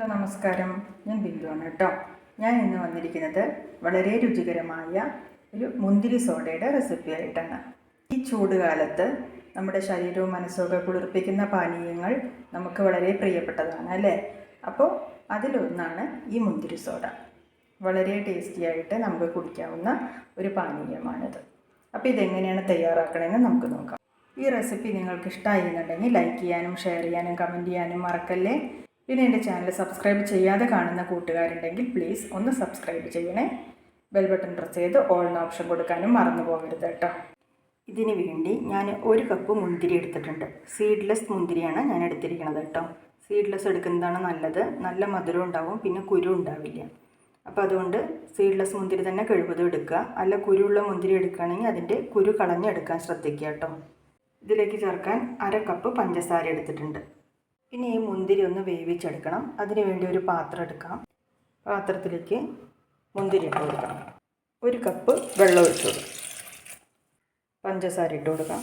Hello നമസ്കാരം. ഞാൻ ബിന്ദുവാണ് കേട്ടോ. ഞാൻ ഇന്ന് വന്നിരിക്കുന്നത് വളരെ രുചികരമായ ഒരു മുന്തിരി സോഡയുടെ റെസിപ്പി ആയിട്ടാണ്. ഈ ചൂടുകാലത്ത് നമ്മുടെ ശരീരവും മനസ്സുമൊക്കെ കുളിർപ്പിക്കുന്ന പാനീയങ്ങൾ നമുക്ക് വളരെ പ്രിയപ്പെട്ടതാണ് അല്ലേ? അപ്പോൾ അതിലൊന്നാണ് ഈ മുന്തിരി സോഡ. വളരെ ടേസ്റ്റി ആയിട്ട് നമുക്ക് കുടിക്കാവുന്ന ഒരു പാനീയമാണിത്. അപ്പോൾ ഇതെങ്ങനെയാണ് തയ്യാറാക്കണമെന്ന് നമുക്ക് നോക്കാം. ഈ റെസിപ്പി നിങ്ങൾക്ക് ഇഷ്ടമായി എന്നുണ്ടെങ്കിൽ ലൈക്ക് ചെയ്യാനും ഷെയർ ചെയ്യാനും കമന്റ് ചെയ്യാനും മറക്കല്ലേ? പിന്നെ എന്റെ ചാനൽ സബ്സ്ക്രൈബ് ചെയ്യാതെ കാണുന്ന കൂട്ടുകാരുണ്ടെങ്കിൽ പ്ലീസ് ഒന്ന് സബ്സ്ക്രൈബ് ചെയ്യണേ. ബെൽ ബട്ടൺ പ്രസ് ചെയ്ത് ഓൾ ഓപ്ഷൻ കൊടുക്കാനും മറന്നു പോകരുത് കേട്ടോ. ഇതിന് വേണ്ടി ഞാൻ ഒരു കപ്പ് മുന്തിരി എടുത്തിട്ടുണ്ട്. സീഡ്ലെസ് മുന്തിരിയാണ് ഞാൻ എടുത്തിരിക്കുന്നത് കേട്ടോ. സീഡ്ലെസ് എടുക്കുന്നതാണ് നല്ലത്. നല്ല മധുരം ഉണ്ടാവും പിന്നെ കുരു ഉണ്ടാവില്ല. അപ്പോൾ അതുകൊണ്ട് സീഡ്ലെസ് മുന്തിരി തന്നെ കഴിവതും എടുക്കുക. അല്ല കുരുള്ള മുന്തിരി എടുക്കുകയാണെങ്കിൽ അതിന്റെ കുരു കളഞ്ഞെടുക്കാൻ ശ്രദ്ധിക്കുക കേട്ടോ. ഇതിലേക്ക് ചേർക്കാൻ അര കപ്പ് പഞ്ചസാര എടുത്തിട്ടുണ്ട്. പിന്നെ ഈ മുന്തിരി ഒന്ന് വേവിച്ചെടുക്കണം. അതിന് വേണ്ടി ഒരു പാത്രം എടുക്കാം. പാത്രത്തിലേക്ക് മുന്തിരി ഇട്ട് കൊടുക്കാം. ഒരു കപ്പ് വെള്ളം ഒഴിച്ചു കൊടുക്കാം. പഞ്ചസാര ഇട്ട് കൊടുക്കാം.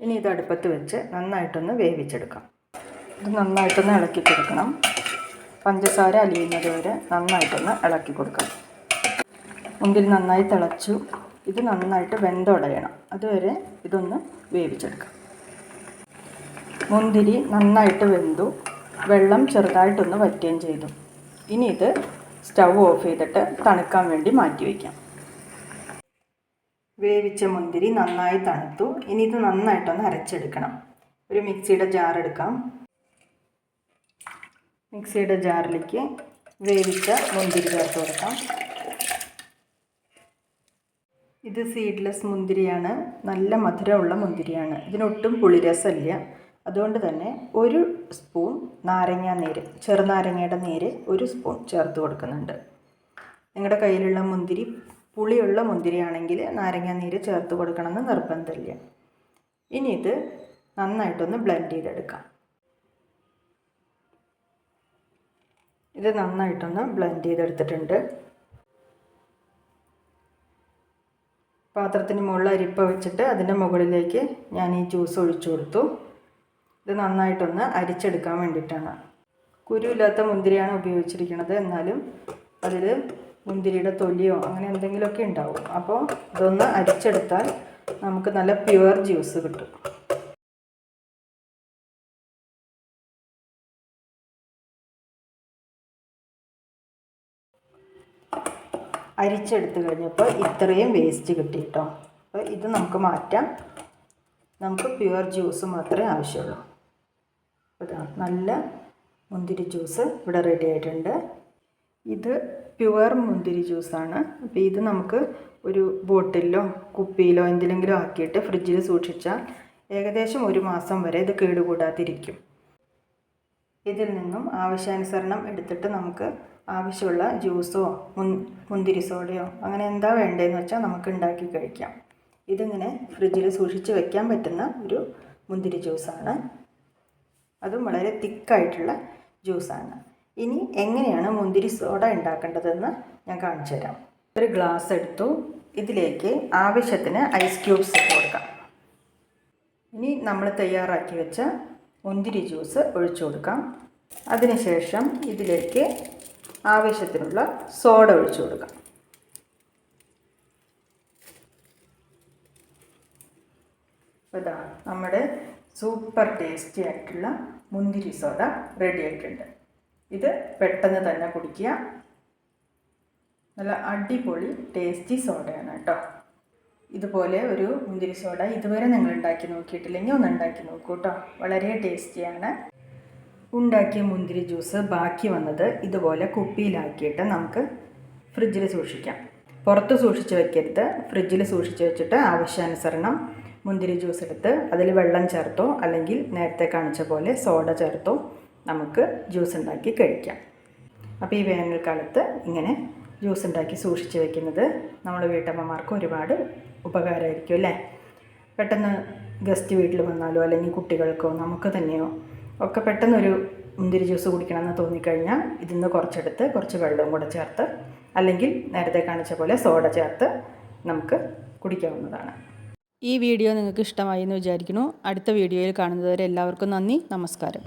ഇനി ഇത് അടുപ്പത്ത് വെച്ച് നന്നായിട്ടൊന്ന് വേവിച്ചെടുക്കാം. ഇത് നന്നായിട്ടൊന്ന് ഇളക്കി കൊടുക്കണം പഞ്ചസാര അലിയുന്നത് വരെ നന്നായിട്ടൊന്ന് ഇളക്കി കൊടുക്കണം മുന്തിരി നന്നായി തിളച്ചു. ഇത് നന്നായിട്ട് വെന്തുടയണം. അതുവരെ ഇതൊന്ന് വേവിച്ചെടുക്കാം. മുന്തിരി നന്നായിട്ട് വെന്തു. വെള്ളം ചെറുതായിട്ടൊന്ന് വറ്റുകയും ചെയ്തു. ഇനി ഇത് സ്റ്റൗ ഓഫ് ചെയ്തിട്ട് തണുക്കാൻ വേണ്ടി മാറ്റി വയ്ക്കാം വേവിച്ച മുന്തിരി നന്നായി തണുത്തു. ഇനി ഇത് നന്നായിട്ടൊന്ന് അരച്ചെടുക്കണം. ഒരു മിക്സിയുടെ ജാർ എടുക്കാം. മിക്സിയുടെ ജാറിലേക്ക് വേവിച്ച മുന്തിരി ചേർത്ത് കൊടുക്കാം. ഇത് സീഡ്ലെസ് മുന്തിരിയാണ്. നല്ല മധുരമുള്ള മുന്തിരിയാണ്. ഇതിനൊട്ടും പുളിരസമില്ല. അതുകൊണ്ട് തന്നെ ഒരു സ്പൂൺ നാരങ്ങ നീര് ചെറുനാരങ്ങയുടെ നീര് ഒരു സ്പൂൺ ചേർത്ത് കൊടുക്കുന്നുണ്ട്. നിങ്ങളുടെ കയ്യിലുള്ള മുന്തിരി പുളിയുള്ള മുന്തിരിയാണെങ്കിൽ നാരങ്ങ നീര് ചേർത്ത് കൊടുക്കണമെന്ന് നിർബന്ധമില്ല. ഇനി ഇത് നന്നായിട്ടൊന്ന് ബ്ലെൻഡ് ചെയ്തെടുക്കാം. ഇത് നന്നായിട്ടൊന്ന് ബ്ലെൻഡ് ചെയ്തെടുത്തിട്ടുണ്ട്. പാത്രത്തിന് മുകളിൽ അരിപ്പ വെച്ചിട്ട് അതിന്റെ മുകളിലേക്ക് ഞാൻ ഈ ജ്യൂസ് ഒഴിച്ചു കൊടുത്തു. ഇത് നന്നായിട്ടൊന്ന് അരിച്ചെടുക്കാൻ വേണ്ടിയിട്ടാണ്. കുരുവില്ലാത്ത മുന്തിരിയാണ് ഉപയോഗിച്ചിരിക്കുന്നത്. എന്നാലും അതിൽ മുന്തിരിയുടെ തൊലിയോ അങ്ങനെ എന്തെങ്കിലുമൊക്കെ ഉണ്ടാവും. അപ്പോൾ ഇതൊന്ന് അരിച്ചെടുത്താൽ നമുക്ക് നല്ല പ്യുവർ ജ്യൂസ് കിട്ടും. അരിച്ചെടുത്ത് കഴിഞ്ഞപ്പോൾ ഇത്രയും വേസ്റ്റ് കിട്ടി കേട്ടോ അപ്പോൾ ഇത് നമുക്ക് മാറ്റാം. നമുക്ക് പ്യുവർ ജ്യൂസ് മാത്രമേ ആവശ്യമുള്ളൂ. ഇതാ നല്ല മുന്തിരി ജ്യൂസ് ഇവിടെ റെഡി ആയിട്ടുണ്ട്. ഇത് പ്യുവർ മുന്തിരി ജ്യൂസാണ് അപ്പോൾ ഇത് നമുക്ക് ഒരു ബോട്ടിലോ കുപ്പിയിലോ എന്തിലെങ്കിലും ആക്കിയിട്ട് ഫ്രിഡ്ജിൽ സൂക്ഷിച്ചാൽ ഏകദേശം ഒരു മാസം വരെ ഇത് കേടുകൂടാതിരിക്കും. ഇതിൽ നിന്നും ആവശ്യാനുസരണം എടുത്തിട്ട് നമുക്ക് ആവശ്യമുള്ള ജ്യൂസോ മുൻ മുന്തിരി സോഡയോ അങ്ങനെ എന്താ വേണ്ടതെന്ന് വെച്ചാൽ നമുക്ക് ഉണ്ടാക്കി കഴിക്കാം. ഇതിങ്ങനെ ഫ്രിഡ്ജിൽ സൂക്ഷിച്ച് വെക്കാൻ പറ്റുന്ന ഒരു മുന്തിരി ജ്യൂസാണ് അതും വളരെ തിക്കായിട്ടുള്ള ജ്യൂസാണ്. ഇനി എങ്ങനെയാണ് മുന്തിരി സോഡ ഉണ്ടാക്കേണ്ടതെന്ന് ഞാൻ കാണിച്ചു തരാം. ഒരു ഗ്ലാസ് എടുത്തു. ഇതിലേക്ക് ആവശ്യത്തിന് ഐസ് ക്യൂബ്സ് ഇട്ട് കൊടുക്കാം. ഇനി നമ്മൾ തയ്യാറാക്കി വെച്ച മുന്തിരി ജ്യൂസ് ഒഴിച്ചു കൊടുക്കാം. അതിനുശേഷം ഇതിലേക്ക് ആവശ്യത്തിനുള്ള സോഡ ഒഴിച്ചു കൊടുക്കാം. ഇതാ നമ്മുടെ സൂപ്പർ ടേസ്റ്റി ആയിട്ടുള്ള മുന്തിരി സോഡ റെഡി ആയിട്ടുണ്ട്. ഇത് പെട്ടെന്ന് തന്നെ കുടിക്കുക. നല്ല അടിപൊളി ടേസ്റ്റി സോഡയാണ് കേട്ടോ. ഇതുപോലെ ഒരു മുന്തിരി സോഡ ഇതുവരെ നിങ്ങൾ ഉണ്ടാക്കി നോക്കിയിട്ടില്ലെങ്കിൽ ഒന്ന് ഉണ്ടാക്കി നോക്കൂ കേട്ടോ. വളരെ ടേസ്റ്റിയാണ്. ഉണ്ടാക്കിയ മുന്തിരി ജ്യൂസ് ബാക്കി വന്നത് ഇതുപോലെ കുപ്പിയിലാക്കിയിട്ട് നമുക്ക് ഫ്രിഡ്ജിൽ സൂക്ഷിക്കാം. പുറത്ത് സൂക്ഷിച്ച് വെക്കരുത്. ഫ്രിഡ്ജിൽ സൂക്ഷിച്ച് വെച്ചിട്ട് ആവശ്യാനുസരണം മുന്തിരി ജ്യൂസ് എടുത്ത് അതിൽ വെള്ളം ചേർത്തോ അല്ലെങ്കിൽ നേരത്തെ കാണിച്ച പോലെ സോഡ ചേർത്തോ നമുക്ക് ജ്യൂസ് ഉണ്ടാക്കി കഴിക്കാം. അപ്പോൾ ഈ വേനൽക്കാലത്ത് ഇങ്ങനെ ജ്യൂസ് ഉണ്ടാക്കി സൂക്ഷിച്ച് വെക്കുന്നത് നമ്മൾ വീട്ടമ്മമാർക്ക് ഒരുപാട് ഉപകാരമായിരിക്കും അല്ലേ? പെട്ടെന്ന് ഗസ്റ്റ് വീട്ടിൽ വന്നാലോ അല്ലെങ്കിൽ കുട്ടികൾക്കോ നമുക്ക് തന്നെയോ ഒക്കെ പെട്ടെന്നൊരു മുന്തിരി ജ്യൂസ് കുടിക്കണമെന്ന് തോന്നിക്കഴിഞ്ഞാൽ ഇതിൽ നിന്ന് കുറച്ചെടുത്ത് കുറച്ച് വെള്ളവും കൂടെ ചേർത്ത് അല്ലെങ്കിൽ നേരത്തെ കാണിച്ച പോലെ സോഡ ചേർത്ത് നമുക്ക് കുടിക്കാവുന്നതാണ്. ഈ വീഡിയോ നിങ്ങൾക്ക് ഇഷ്ടമായി എന്ന് വിചാരിക്കുന്നു. അടുത്ത വീഡിയോയിൽ കാണുന്നതുവരെ എല്ലാവർക്കും നന്ദി. നമസ്കാരം.